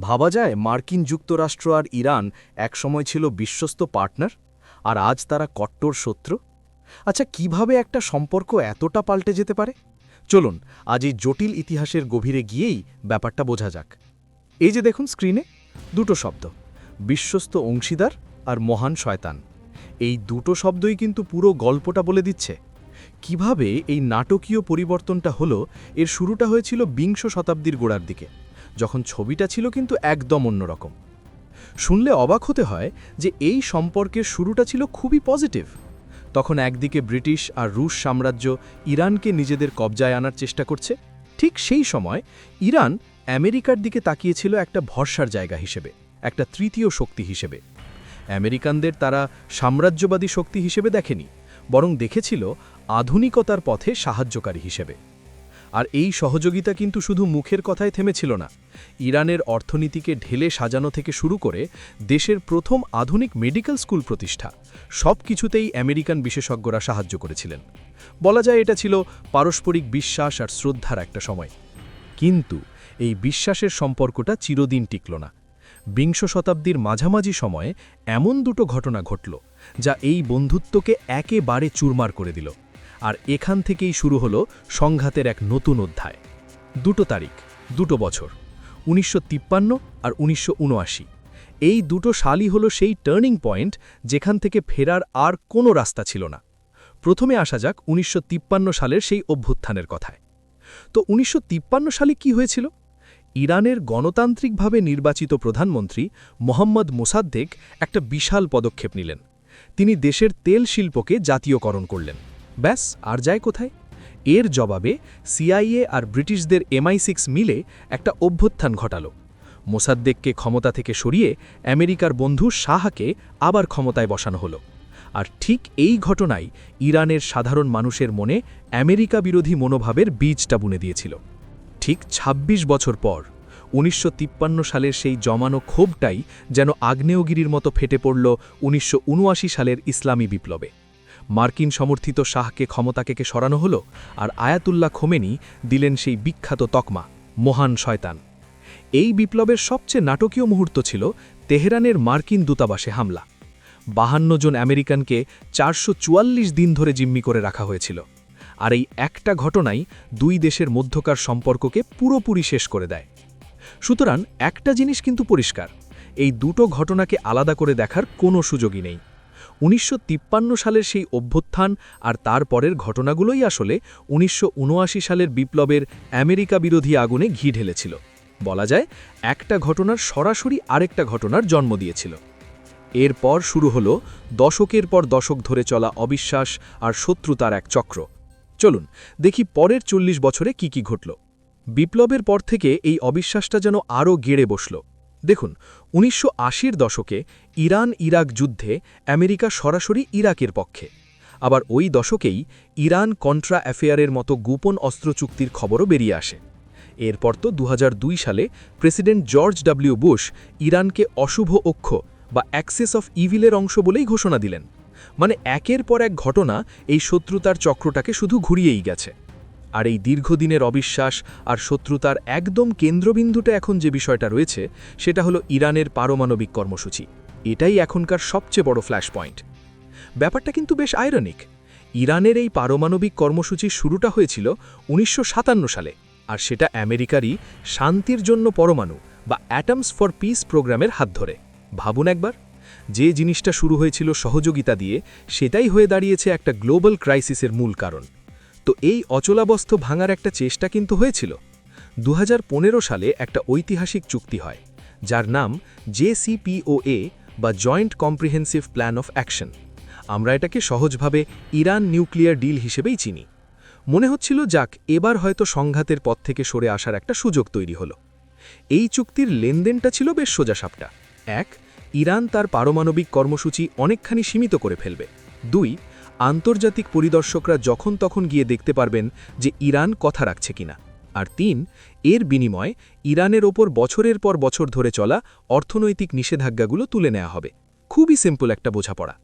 ভাবা যায় মার্কিন যুক্তরাষ্ট্র আর ইরান একসময় ছিল বিশ্বস্ত পার্টনার, আর আজ তারা কট্টর শত্রু। আচ্ছা কীভাবে একটা সম্পর্ক এতটা পাল্টে যেতে পারে? চলুন, আজ এই জটিল ইতিহাসের গভীরে গিয়েই ব্যাপারটা বোঝা যাক। এই যে দেখুন স্ক্রিনে, দুটো শব্দ, বিশ্বস্ত অংশীদার আর মহান শয়তান। এই দুটো শব্দই কিন্তু পুরো গল্পটা বলে দিচ্ছে। কীভাবে এই নাটকীয় পরিবর্তনটা হলো, এর শুরুটা হয়েছিল বিংশ শতাব্দীর গোড়ার দিকে। যখন ছবিটা ছিল কিন্তু একদম অন্যরকম। শুনলে অবাক হতে হয় যে এই সম্পর্কের শুরুটা ছিল খুবই পজিটিভ। তখন একদিকে ব্রিটিশ আর রুশ সাম্রাজ্য ইরানকে নিজেদের কবজায় আনার চেষ্টা করছে, ঠিক সেই সময় ইরান আমেরিকার দিকে তাকিয়েছিল একটা ভরসার জায়গা হিসেবে, একটা তৃতীয় শক্তি হিসেবে। আমেরিকানদের তারা সাম্রাজ্যবাদী শক্তি হিসেবে দেখেনি, বরং দেখেছিল আধুনিকতার পথে সাহায্যকারী হিসেবে। আর এই সহযোগিতা কিন্তু শুধু মুখের কথায় থেমেছিল না। ইরানের অর্থনীতিকে ঢেলে সাজানো থেকে শুরু করে দেশের প্রথম আধুনিক মেডিকেল স্কুল প্রতিষ্ঠা, সব কিছুতেই আমেরিকান বিশেষজ্ঞরা সাহায্য করেছিলেন। বলা যায় এটা ছিল পারস্পরিক বিশ্বাস আর শ্রদ্ধার একটা সময়। কিন্তু এই বিশ্বাসের সম্পর্কটা চিরদিন টিকল না। বিংশ শতাব্দীর মাঝামাঝি সময়ে এমন দুটো ঘটনা ঘটল, যা এই বন্ধুত্বকে একেবারে চুরমার করে দিল। আর এখান থেকেই শুরু হলো সংঘাতের এক নতুন অধ্যায়। দুটো তারিখ, দুটো বছর, উনিশশো তিপ্পান্ন আর উনিশশো উনআশি। এই দুটো সালই হলো সেই টার্নিং পয়েন্ট যেখান থেকে ফেরার আর কোনো রাস্তা ছিল না। প্রথমে আসা যাক উনিশশো তিপ্পান্ন সালের সেই অভ্যুত্থানের কথায়। তো উনিশশো তিপ্পান্ন সালে কি হয়েছিল? ইরানের গণতান্ত্রিকভাবে নির্বাচিত প্রধানমন্ত্রী মোহাম্মদ মোসাদ্দেক একটা বিশাল পদক্ষেপ নিলেন। তিনি দেশের তেল শিল্পকে জাতীয়করণ করলেন। ব্যাস, আর যায় কোথায়? এর জবাবে সিআইএ আর ব্রিটিশদের এমআই সিক্স মিলে একটা অভ্যুত্থান ঘটাল। মোসাদ্দেককে ক্ষমতা থেকে সরিয়ে আমেরিকার বন্ধু শাহকে আবার ক্ষমতায় বসানো হলো। আর ঠিক এই ঘটনাই ইরানের সাধারণ মানুষের মনে আমেরিকা বিরোধী মনোভাবের বীজটা বুনে দিয়েছিল। ঠিক ২৬ বছর পর, উনিশশো তিপ্পান্ন সালের সেই জমানো ক্ষোভটাই যেন আগ্নেয়গিরির মতো ফেটে পড়ল উনিশশো উনআশি সালের ইসলামী বিপ্লবে। মার্কিন সমর্থিত শাহকে ক্ষমতাকে সরানো হলো আর আয়াতুল্লাহ খোমেনি দিলেন সেই বিখ্যাত তকমা, মহান শয়তান। এই বিপ্লবের সবচেয়ে নাটকীয় মুহূর্ত ছিল তেহরানের মার্কিন দূতাবাসে হামলা। বাহান্ন জন আমেরিকানকে চারশো চুয়াল্লিশ দিন ধরে জিম্মি করে রাখা হয়েছিল। আর এই একটা ঘটনাই দুই দেশের মধ্যকার সম্পর্ককে পুরোপুরি শেষ করে দেয়। সুতরাং একটা জিনিস কিন্তু পরিষ্কার, এই দুটো ঘটনাকে আলাদা করে দেখার কোনো সুযোগই নেই। উনিশশো তিপ্পান্ন সালের সেই অভ্যুত্থান আর তারপরের ঘটনাগুলোই আসলে উনিশশো উনআশি সালের বিপ্লবের আমেরিকা বিরোধী আগুনে ঘি ঢেলেছিল। বলা যায়, একটা ঘটনার সরাসরি আরেকটা ঘটনার জন্ম দিয়েছিল। এরপর শুরু হলো দশকের পর দশক ধরে চলা অবিশ্বাস আর শত্রুতার এক চক্র। চলুন, দেখি পরের চল্লিশ বছরে কি কি ঘটল। বিপ্লবের পর থেকে এই অবিশ্বাসটা যেন আরও গেড়ে বসল। দেখুন, উনিশশো আশির দশকে ইরান ইরাক যুদ্ধে আমেরিকা সরাসরি ইরাকের পক্ষে। আবার ওই দশকেই ইরান কন্ট্রা অ্যাফেয়ারের মতো গোপন অস্ত্র চুক্তির খবরও বেরিয়ে আসে। এরপর তো দু হাজার দুই সালে প্রেসিডেন্ট জর্জ ডাব্লিউ বুশ ইরানকে অশুভ অক্ষ বা অ্যাক্সেস অফ ইভিলের অংশ বলেই ঘোষণা দিলেন। মানে একের পর এক ঘটনা এই শত্রুতার চক্রটাকে শুধু ঘুরিয়েই গেছে। আর এই দীর্ঘদিনের অবিশ্বাস আর শত্রুতার একদম কেন্দ্রবিন্দুটা এখন যে বিষয়টা রয়েছে, সেটা হলো ইরানের পারমাণবিক কর্মসূচি। এটাই এখনকার সবচেয়ে বড় ফ্ল্যাশ পয়েন্ট ব্যাপারটা কিন্তু বেশ আয়রনিক ইরানের এই পারমাণবিক কর্মসূচির শুরুটা হয়েছিল উনিশশো সাতান্ন সালে, আর সেটা আমেরিকারই শান্তির জন্য পরমাণু বা অ্যাটমস ফর পিস প্রোগ্রামের হাত ধরে। ভাবুন একবার, যে জিনিসটা শুরু হয়েছিল সহযোগিতা দিয়ে, সেটাই হয়ে দাঁড়িয়েছে একটা গ্লোবাল ক্রাইসিসের মূল কারণ। তো এই অচলাবস্থ ভাঙার একটা চেষ্টা কিন্তু হয়েছিল। দু হাজার পনেরো সালে একটা ঐতিহাসিক চুক্তি হয়, যার নাম জেসিপিওএ বা joint comprehensive plan of action আমরা এটাকে সহজভাবে ইরান নিউক্লিয়ার ডিল হিসেবেই চিনি। মনে হচ্ছিল, যাক, এবার হয়তো সংঘাতের পথ থেকে সরে আসার একটা সুযোগ তৈরি হলো। এই চুক্তির লেনদেনটা ছিল বেশ সোজাসাপটা। এক, ইরান তার পারমাণবিক কর্মসূচি অনেকখানি সীমিত করে ফেলবে। দুই আন্তর্জাতিক পরিদর্শকরা যখন তখন গিয়ে দেখতে পারবেন যে ইরান কথা রাখছে কিনা। আর তিন, এর বিনিময়ে ইরানের ওপর বছরের পর বছর ধরে চলা অর্থনৈতিক নিষেধাজ্ঞাগুলো তুলে নেওয়া হবে। খুবই সিম্পল একটা বোঝাপড়া।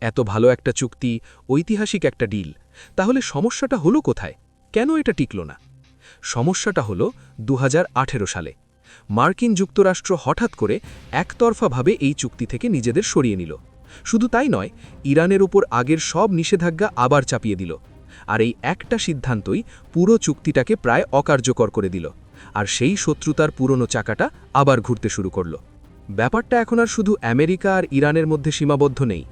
এত ভালো একটা চুক্তি, ঐতিহাসিক একটা ডিল তাহলে সমস্যাটা হলো কোথায়? কেন এটা টিকল না? সমস্যাটা হলো দু হাজার আঠেরো সালে। মার্কিন যুক্তরাষ্ট্র হঠাৎ করে একতরফাভাবে এই চুক্তি থেকে নিজেদের সরিয়ে নিল। শুধু তাই নয়, ইরানের ওপর আগের সব নিষেধাজ্ঞা আবার চাপিয়ে দিল। আর এই একটা সিদ্ধান্তই পুরো চুক্তিটাকে প্রায় অকার্যকর করে দিল। আর সেই শত্রুতার পুরনো চাকাটা আবার ঘুরতে শুরু করল। ব্যাপারটা এখন আর শুধু আমেরিকা আর ইরানের মধ্যে সীমাবদ্ধ নেই।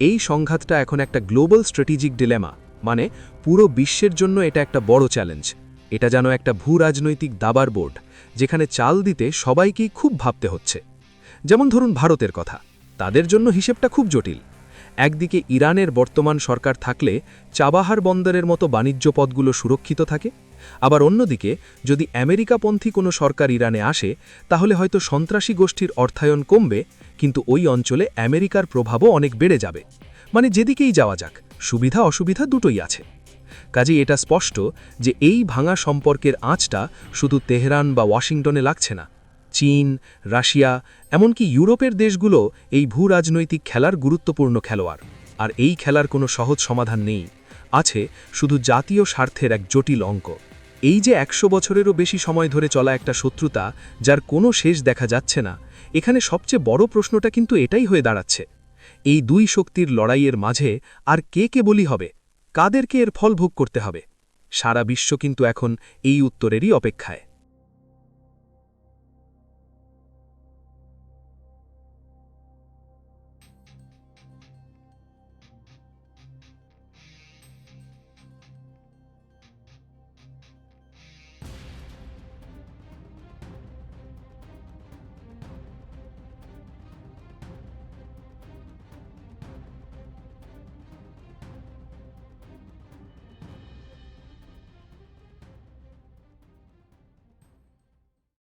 এই সংঘাতটা এখন একটা গ্লোবাল স্ট্র্যাটেজিক ডিলেমা মানে পুরো বিশ্বের জন্য এটা একটা বড় চ্যালেঞ্জ। এটা যেন একটা ভূ রাজনৈতিক দাবার বোর্ড, যেখানে চাল দিতে সবাইকেই খুব ভাবতে হচ্ছে। যেমন ধরুন ভারতের কথা। তাদের জন্য হিসেবটা খুব জটিল। একদিকে ইরানের বর্তমান সরকার থাকলে চাবাহার বন্দরের মতো বাণিজ্য পদগুলো সুরক্ষিত থাকে, আবার অন্যদিকে যদি আমেরিকাপন্থী কোনো সরকার ইরানে আসে, তাহলে হয়তো সন্ত্রাসী গোষ্ঠীর অর্থায়ন কমবে, কিন্তু ওই অঞ্চলে আমেরিকার প্রভাবও অনেক বেড়ে যাবে। মানে যেদিকেই যাওয়া যাক, সুবিধা অসুবিধা দুটোই আছে। কাজেই এটা স্পষ্ট যে এই ভাঙা সম্পর্কের আঁচটা শুধু তেহরান বা ওয়াশিংটনে লাগছে না চীন, রাশিয়া, এমনকি ইউরোপের দেশগুলো এই ভূ রাজনৈতিক খেলার গুরুত্বপূর্ণ খেলোয়াড়। আর এই খেলার কোনো সহজ সমাধান নেই, আছে শুধু জাতীয় স্বার্থের এক জটিল অঙ্ক। এই যে একশো বছরেরও বেশি সময় ধরে চলা একটা শত্রুতা, যার কোনো শেষ দেখা যাচ্ছে না, এখানে সবচেয়ে বড় প্রশ্নটা কিন্তু এটাই হয়ে দাঁড়াচ্ছে। এই দুই শক্তির লড়াইয়ের মাঝে আর কে কে বলি হবে, কাদেরকে এর ফল ভোগ করতে হবে? সারা বিশ্ব কিন্তু এখন এই উত্তরেরই অপেক্ষায়।